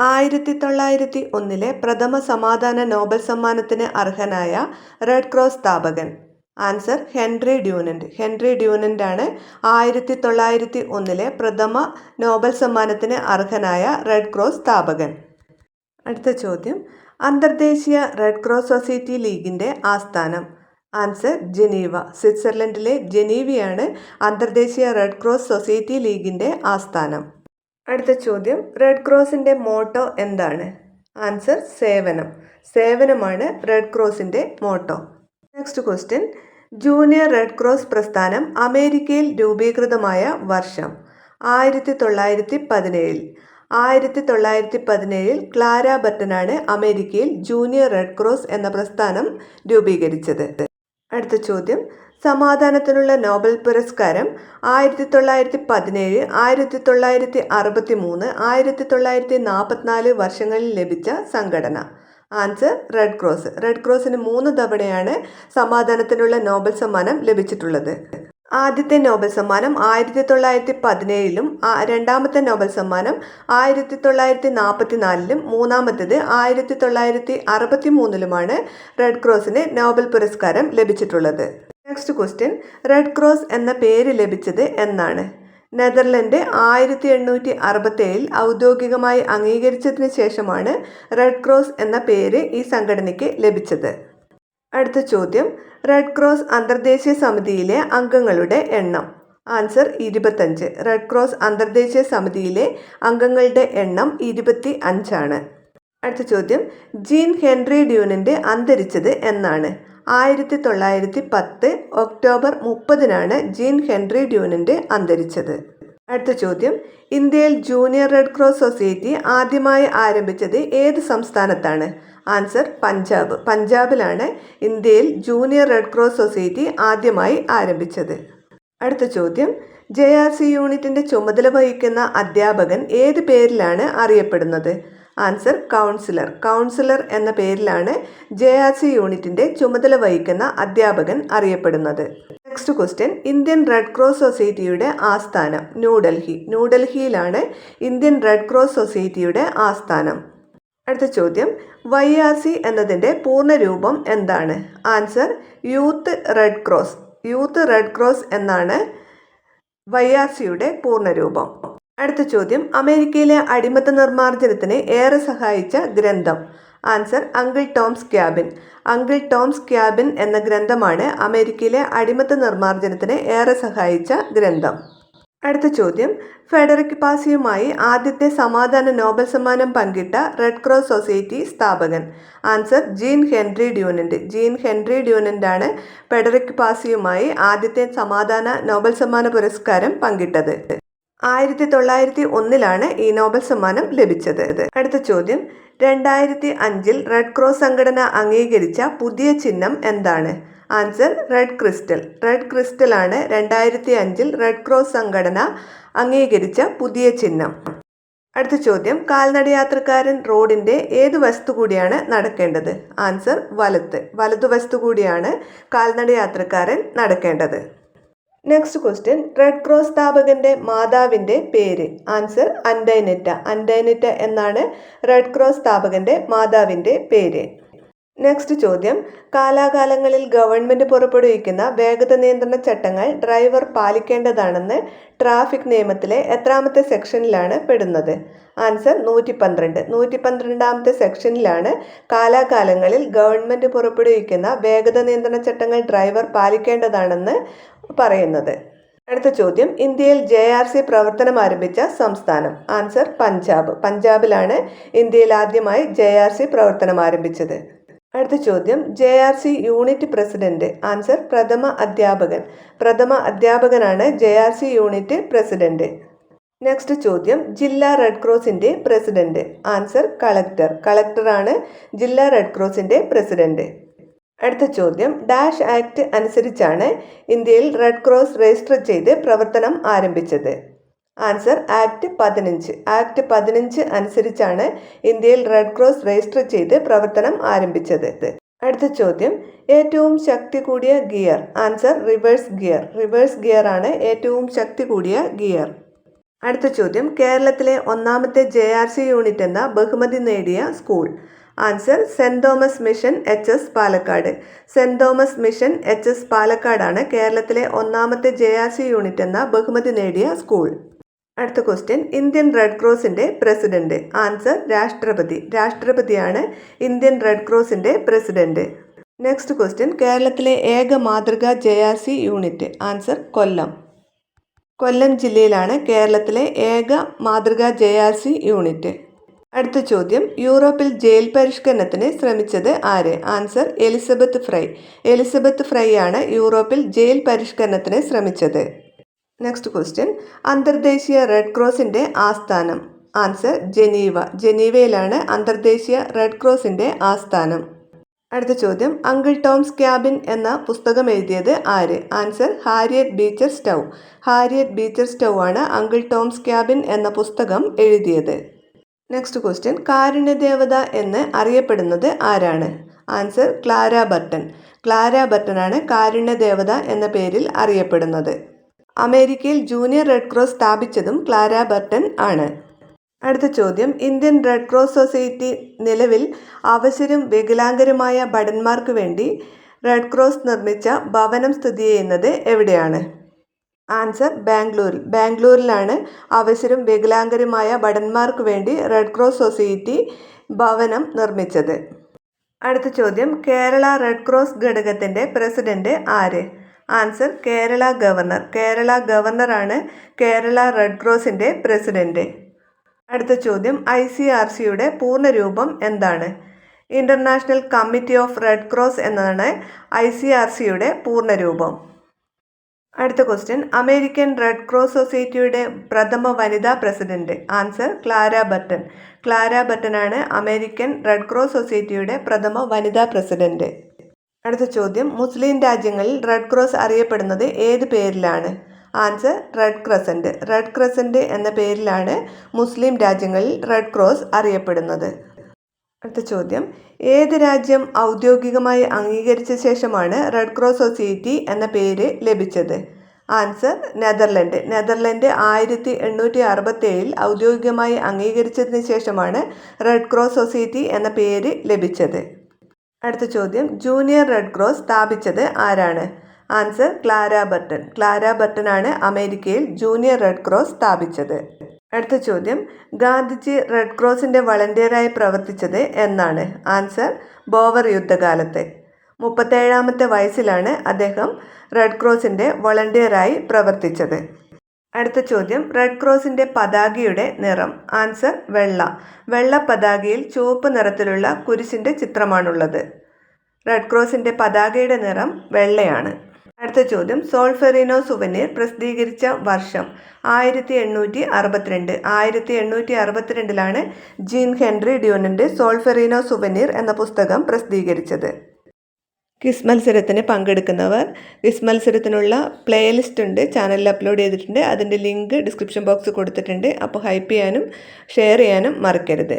ആയിരത്തി തൊള്ളായിരത്തി ഒന്നിലെ പ്രഥമ സമാധാന നോബൽ സമ്മാനത്തിന് അർഹനായ റെഡ് ക്രോസ് സ്ഥാപകൻ. Answer Henry Dunant. Henry Dunant ആണ് ആയിരത്തി തൊള്ളായിരത്തി ഒന്നിലെ പ്രഥമ നോബൽ സമ്മാനത്തിന് അർഹനായ റെഡ് ക്രോസ് സ്ഥാപകൻ. അടുത്ത ചോദ്യം. അന്തർദേശീയ റെഡ് ക്രോസ് സൊസൈറ്റി ലീഗിന്റെ ആസ്ഥാനം. Answer Geneva. സ്വിറ്റ്സർലൻഡിലെ ജനീവയാണ് അന്തർദേശീയ റെഡ് ക്രോസ് സൊസൈറ്റി ലീഗിന്റെ ആസ്ഥാനം. അടുത്ത ചോദ്യം റെഡ് ക്രോസിന്റെ മോട്ടോ എന്താണ്? ആൻസർ സേവനം. സേവനമാണ് red ക്രോസിന്റെ motto next question junior Red Cross പ്രസ്ഥാനം അമേരിക്കയിൽ രൂപീകൃതമായ വർഷം. ആയിരത്തി തൊള്ളായിരത്തി പതിനേഴിൽ ആയിരത്തി തൊള്ളായിരത്തി പതിനേഴിൽ ക്ലാര ബട്ടനാണ് അമേരിക്കയിൽ ജൂനിയർ റെഡ് ക്രോസ് എന്ന പ്രസ്ഥാനം രൂപീകരിച്ചത്. അടുത്ത ചോദ്യം സമാധാനത്തിനുള്ള നോബൽ പുരസ്കാരം ആയിരത്തി തൊള്ളായിരത്തി പതിനേഴ് ആയിരത്തി തൊള്ളായിരത്തി അറുപത്തി മൂന്ന് ആയിരത്തി തൊള്ളായിരത്തി നാൽപ്പത്തിനാല് വർഷങ്ങളിൽ ലഭിച്ച സംഘടന. Answer Red Cross. റെഡ് ക്രോസിന് മൂന്ന് തവണയാണ് സമാധാനത്തിനുള്ള നോബൽ സമ്മാനം ലഭിച്ചിട്ടുള്ളത്. ആദ്യത്തെ നോബൽ സമ്മാനം ആയിരത്തി തൊള്ളായിരത്തി പതിനേഴിലും രണ്ടാമത്തെ നോബൽ സമ്മാനം ആയിരത്തി തൊള്ളായിരത്തി നാൽപ്പത്തി നാലിലും മൂന്നാമത്തേത് ആയിരത്തി തൊള്ളായിരത്തി അറുപത്തി മൂന്നിലുമാണ് റെഡ് ക്രോസിന് നോബൽ പുരസ്കാരം ലഭിച്ചിട്ടുള്ളത്. നെക്സ്റ്റ് ക്വസ്റ്റ്യൻ റെഡ് ക്രോസ് എന്ന പേര് ലഭിച്ചത് എന്നാണ്. നെതർലൻഡ് ആയിരത്തി എണ്ണൂറ്റി അറുപത്തേഴിൽ ഔദ്യോഗികമായി അംഗീകരിച്ചതിന് ശേഷമാണ് റെഡ് ക്രോസ് എന്ന പേര് ഈ സംഘടനയ്ക്ക് ലഭിച്ചത്. അടുത്ത ചോദ്യം റെഡ് ക്രോസ് അന്തർദേശീയ സമിതിയിലെ അംഗങ്ങളുടെ എണ്ണം. ആൻസർ ഇരുപത്തഞ്ച് റെഡ് ക്രോസ് അന്തർദേശീയ സമിതിയിലെ അംഗങ്ങളുടെ എണ്ണം ഇരുപത്തി അഞ്ചാണ് അടുത്ത ചോദ്യം ജീൻ ഹെൻറി ഡ്യൂനിന്റെ അന്തരിച്ചത് എന്നാണ്. ആയിരത്തി തൊള്ളായിരത്തി പത്ത് ഒക്ടോബർ മുപ്പതിനാണ് ജീൻ ഹെൻറി ഡ്യൂനിന്റെ അന്തരിച്ചത്. അടുത്ത ചോദ്യം. ഇന്ത്യയിൽ ജൂനിയർ റെഡ് ക്രോസ് സൊസൈറ്റി ആദ്യമായി ആരംഭിച്ചത് ഏത് സംസ്ഥാനത്താണ്? ആൻസർ പഞ്ചാബ്. പഞ്ചാബിലാണ് ഇന്ത്യയിൽ ജൂനിയർ റെഡ് ക്രോസ് സൊസൈറ്റി ആദ്യമായി ആരംഭിച്ചത്. അടുത്ത ചോദ്യം. ജെ ആർ സി യൂണിറ്റിന്റെ ചുമതല വഹിക്കുന്ന അധ്യാപകൻ ഏത് പേരിലാണ് അറിയപ്പെടുന്നത്? Answer councillor. കൗൺസിലർ എന്ന പേരിലാണ് ജെ ആർ സി യൂണിറ്റിന്റെ ചുമതല വഹിക്കുന്ന അധ്യാപകൻ അറിയപ്പെടുന്നത്. Next question Indian Red Cross സൊസൈറ്റിയുടെ ആസ്ഥാനം ന്യൂഡൽഹി. ന്യൂഡൽഹിയിലാണ് ഇന്ത്യൻ റെഡ് ക്രോസ് സൊസൈറ്റിയുടെ ആസ്ഥാനം. അടുത്ത ചോദ്യം. വൈ ആർ സി എന്നതിന്റെ പൂർണരൂപം എന്താണ്? Answer youth Red Cross youth Red Cross എന്നാണ് വൈ ആർ സിയുടെ പൂർണരൂപം. അടുത്ത ചോദ്യം. അമേരിക്കയിലെ അടിമത്ത നിർമ്മാർജനത്തിന് ഏറെ സഹായിച്ച ഗ്രന്ഥം. Answer Uncle Tom's Cabin. Uncle Tom's Cabin എന്ന ഗ്രന്ഥമാണ് അമേരിക്കയിലെ അടിമത്ത നിർമ്മാർജനത്തിന് ഏറെ സഹായിച്ച ഗ്രന്ഥം. അടുത്ത ചോദ്യം. ഫെഡറിക് പാസിയുമായി ആദ്യത്തെ സമാധാന നോബൽ സമ്മാനം പങ്കിട്ട റെഡ് ക്രോസ് സൊസൈറ്റി സ്ഥാപകൻ. Answer Jean Henry Dunant Jean Henry ഡ്യൂനന്റാണ് Frederic പാസിയുമായി ആദ്യത്തെ സമാധാന നോബൽ സമ്മാന പുരസ്കാരം പങ്കിട്ടത്. ആയിരത്തി തൊള്ളായിരത്തി ഒന്നിലാണ് ഈ നോബൽ സമ്മാനം ലഭിച്ചത്. അടുത്ത ചോദ്യം. രണ്ടായിരത്തി അഞ്ചിൽ റെഡ് ക്രോസ് സംഘടന അംഗീകരിച്ച പുതിയ ചിഹ്നം എന്താണ്? Answer Red Crystal. Red Crystal ആണ് രണ്ടായിരത്തി അഞ്ചിൽ റെഡ് ക്രോസ് സംഘടന അംഗീകരിച്ച പുതിയ ചിഹ്നം. അടുത്ത ചോദ്യം. കാൽനടയാത്രക്കാരൻ റോഡിന്റെ ഏത് വസ്തു കൂടിയാണ് നടക്കേണ്ടത്? ആൻസർ വലത്ത്. വലതുവസ്തു കൂടിയാണ് കാൽനടയാത്രക്കാരൻ നടക്കേണ്ടത്. നെക്സ്റ്റ് ക്വസ്റ്റ്യൻ റെഡ് ക്രോസ് സ്ഥാപകന്റെ മാതാവിന്റെ പേര്. ആൻസർ അൻഡൈനറ്റ അൻഡൈനറ്റ എന്നാണ് റെഡ് ക്രോസ് സ്ഥാപകന്റെ മാതാവിന്റെ പേര്. നെക്സ്റ്റ് ചോദ്യം. കാലാകാലങ്ങളിൽ ഗവൺമെന്റ് പുറപ്പെടുവിക്കുന്ന വേഗത നിയന്ത്രണ ചട്ടങ്ങൾ ഡ്രൈവർ പാലിക്കേണ്ടതാണെന്ന് ട്രാഫിക് നിയമത്തിലെ എത്രാമത്തെ സെക്ഷനിലാണ് പെടുന്നത്? ആൻസർ നൂറ്റി പന്ത്രണ്ട് നൂറ്റി പന്ത്രണ്ടാമത്തെ സെക്ഷനിലാണ് കാലാകാലങ്ങളിൽ ഗവൺമെന്റ് പുറപ്പെടുവിക്കുന്ന വേഗത നിയന്ത്രണ ചട്ടങ്ങൾ ഡ്രൈവർ പാലിക്കേണ്ടതാണെന്ന് പറയുന്നത്. അടുത്ത ചോദ്യം. ഇന്ത്യയിൽ ജെ ആർ സി പ്രവർത്തനം ആരംഭിച്ച സംസ്ഥാനം. ആൻസർ പഞ്ചാബ്. പഞ്ചാബിലാണ് ഇന്ത്യയിൽ ആദ്യമായി ജെ ആർ സി പ്രവർത്തനം ആരംഭിച്ചത്. അടുത്ത ചോദ്യം. J R C unit president. Answer പ്രഥമ അധ്യാപകൻ. പ്രഥമ അധ്യാപകനാണ് J R C unit president. Next ചോദ്യം. ജില്ലാ റെഡ് ക്രോസിന്റെ പ്രസിഡന്റ്. Answer collector. കളക്ടറാണ് ജില്ലാ റെഡ് ക്രോസിന്റെ പ്രസിഡന്റ്. അടുത്ത ചോദ്യം. ഡാഷ് ആക്ട് അനുസരിച്ചാണ് ഇന്ത്യയിൽ റെഡ് ക്രോസ് രജിസ്റ്റർ ചെയ്ത് പ്രവർത്തനം ആരംഭിച്ചത്. ആൻസർ ആക്ട് പതിനഞ്ച്. ആക്ട് പതിനഞ്ച് അനുസരിച്ചാണ് ഇന്ത്യയിൽ റെഡ് ക്രോസ് രജിസ്റ്റർ ചെയ്ത് പ്രവർത്തനം ആരംഭിച്ചത്. അടുത്ത ചോദ്യം. ഏറ്റവും ശക്തി കൂടിയ gear. Answer reverse gear. Reverse gear ആണ് ഏറ്റവും ശക്തി കൂടിയ ഗിയർ. അടുത്ത ചോദ്യം. കേരളത്തിലെ ഒന്നാമത്തെ ജെ ആർ സി യൂണിറ്റ് എന്ന ബഹുമതി നേടിയ school. Answer Saint Thomas Mission H S Palakkad. Saint Thomas Mission H S പാലക്കാടാണ് കേരളത്തിലെ ഒന്നാമത്തെ ജെ ആർ സി യൂണിറ്റ് എന്ന ബഹുമതി നേടിയ സ്കൂൾ അടുത്ത ക്വസ്റ്റ്യൻ ഇന്ത്യൻ റെഡ് ക്രോസിന്റെ പ്രസിഡന്റ് ആൻസർ രാഷ്ട്രപതി. രാഷ്ട്രപതിയാണ് ഇന്ത്യൻ റെഡ് ക്രോസിന്റെ പ്രസിഡന്റ് നെക്സ്റ്റ് ക്വസ്റ്റ്യൻ കേരളത്തിലെ ഏക മാതൃകാ J R C unit answer Kollam. Kollam ജില്ലയിലാണ് കേരളത്തിലെ ഏക മാതൃകാ ജെ ആർ സി യൂണിറ്റ് അടുത്ത ചോദ്യം. യൂറോപ്പിൽ ജയിൽ പരിഷ്കരണത്തിന് ശ്രമിച്ചത് ആര്? Answer Elizabeth Fry. Elizabeth Fry ആണ് യൂറോപ്പിൽ ജയിൽ പരിഷ്കരണത്തിന് ശ്രമിച്ചത്. നെക്സ്റ്റ് ക്വസ്റ്റ്യൻ അന്തർദേശീയ റെഡ് ക്രോസിന്റെ ആസ്ഥാനം. Answer Geneva. ജനീവയിലാണ് അന്തർദേശീയ റെഡ് ക്രോസിന്റെ ആസ്ഥാനം. അടുത്ത ചോദ്യം. അങ്കിൾ ടോംസ് ക്യാബിൻ എന്ന പുസ്തകം എഴുതിയത് ആര്? Answer Harriet Beecher Stowe. Harriet Beecher Stowe ആണ് അങ്കിൾ ടോംസ് ക്യാബിൻ എന്ന പുസ്തകം എഴുതിയത്. നെക്സ്റ്റ് ക്വസ്റ്റ്യൻ കാരുണ്യദേവത എന്ന് അറിയപ്പെടുന്നത് ആരാണ്? ആൻസർ ക്ലാര ബർട്ടൺ ക്ലാര ബർട്ടനാണ് കാരുണ്യദേവത എന്ന പേരിൽ അറിയപ്പെടുന്നത്. അമേരിക്കയിൽ ജൂനിയർ റെഡ് ക്രോസ് സ്ഥാപിച്ചതും ക്ലാര ബർട്ടൺ ആണ്. അടുത്ത ചോദ്യം. ഇന്ത്യൻ റെഡ് ക്രോസ് സൊസൈറ്റി നിലവിൽ അവശരും വികലാംഗരുമായ ഭടന്മാർക്ക് വേണ്ടി റെഡ് ക്രോസ് നിർമ്മിച്ച ഭവനം സ്ഥിതി ചെയ്യുന്നത് എവിടെയാണ്? ആൻസർ ബാംഗ്ലൂരിൽ. ബാംഗ്ലൂരിലാണ് അവശരും വികലാംഗരുമായ ഭടന്മാർക്ക് വേണ്ടി റെഡ് ക്രോസ് സൊസൈറ്റി ഭവനം നിർമ്മിച്ചത്. അടുത്ത ചോദ്യം കേരള റെഡ് ക്രോസ് ഘടകത്തിന്റെ പ്രസിഡന്റ് ആര്? Answer Kerala governor. കേരള ഗവർണറാണ് കേരള റെഡ് ക്രോസിന്റെ പ്രസിഡന്റ്. അടുത്ത ചോദ്യം ഐ സി ആർ സിയുടെ പൂർണരൂപം എന്താണ്? International committee of Red Cross എന്നതാണ് ഐ സി ആർ സിയുടെ പൂർണരൂപം. അടുത്ത ക്വസ്റ്റ്യൻ അമേരിക്കൻ റെഡ് ക്രോസ് സൊസൈറ്റിയുടെ പ്രഥമ വനിതാ president. Answer Clara Barton Clara Barton ആണ് അമേരിക്കൻ റെഡ് ക്രോസ് സൊസൈറ്റിയുടെ പ്രഥമ വനിതാ പ്രസിഡന്റ്. അടുത്ത ചോദ്യം. മുസ്ലിം രാജ്യങ്ങളിൽ റെഡ് ക്രോസ് അറിയപ്പെടുന്നത് ഏത് പേരിലാണ്? Answer Red Crescent Red Crescent എന്ന പേരിലാണ് മുസ്ലിം രാജ്യങ്ങളിൽ റെഡ് ക്രോസ് അറിയപ്പെടുന്നത്. അടുത്ത ചോദ്യം. ഏത് രാജ്യം ഔദ്യോഗികമായി അംഗീകരിച്ച ശേഷമാണ് റെഡ് ക്രോസ് സൊസൈറ്റി എന്ന പേര് ലഭിച്ചത്? Answer Netherland. നെതർലൻഡ് ആയിരത്തി എണ്ണൂറ്റി അറുപത്തേഴിൽ ഔദ്യോഗികമായി അംഗീകരിച്ചതിന് ശേഷമാണ് റെഡ് ക്രോസ് സൊസൈറ്റി എന്ന പേര് ലഭിച്ചത്. അടുത്ത ചോദ്യം. ജൂനിയർ റെഡ് ക്രോസ് സ്ഥാപിച്ചത് ആരാണ്? Answer Clara Barton. Clara Barton ആണ് അമേരിക്കയിൽ ജൂനിയർ റെഡ് ക്രോസ് സ്ഥാപിച്ചത്. അടുത്ത ചോദ്യം. ഗാന്ധിജി റെഡ് ക്രോസിന്റെ വളണ്ടിയറായി പ്രവർത്തിച്ചത് എന്നാണ്. Answer bower യുദ്ധകാലത്ത്. മുപ്പത്തേഴാമത്തെ വയസ്സിലാണ് അദ്ദേഹം റെഡ് ക്രോസിന്റെ വളണ്ടിയറായി പ്രവർത്തിച്ചത്. അടുത്ത ചോദ്യം. റെഡ് ക്രോസിന്റെ പതാകയുടെ നിറം. ആൻസർ വെള്ള. വെള്ള പതാകയിൽ ചുവപ്പ് നിറത്തിലുള്ള കുരിശിന്റെ ചിത്രമാണുള്ളത്. റെഡ് ക്രോസിന്റെ പതാകയുടെ നിറം വെള്ളയാണ്. അടുത്ത ചോദ്യം. സോൾഫെറിനോ സുവനീർ പ്രസിദ്ധീകരിച്ച വർഷം ആയിരത്തി എണ്ണൂറ്റി അറുപത്തിരണ്ട് ആയിരത്തി എണ്ണൂറ്റി അറുപത്തിരണ്ടിലാണ് ജീൻ ഹെൻറി ഡ്യൂണിന്റെ സോൾഫെറിനോ സുവനീർ എന്ന പുസ്തകം പ്രസിദ്ധീകരിച്ചത്. ക്വിസ് മത്സരത്തിന് പങ്കെടുക്കുന്നവർ ക്വിസ് മത്സരത്തിനുള്ള പ്ലേലിസ്റ്റ് ഉണ്ട്. ചാനലിൽ അപ്ലോഡ് ചെയ്തിട്ടുണ്ട്. അതിന്റെ ലിങ്ക് ഡിസ്ക്രിപ്ഷൻ ബോക്സ് കൊടുത്തിട്ടുണ്ട്. അപ്പോൾ ഹൈപ്പ് ചെയ്യാനും ഷെയർ ചെയ്യാനും മറക്കരുത്.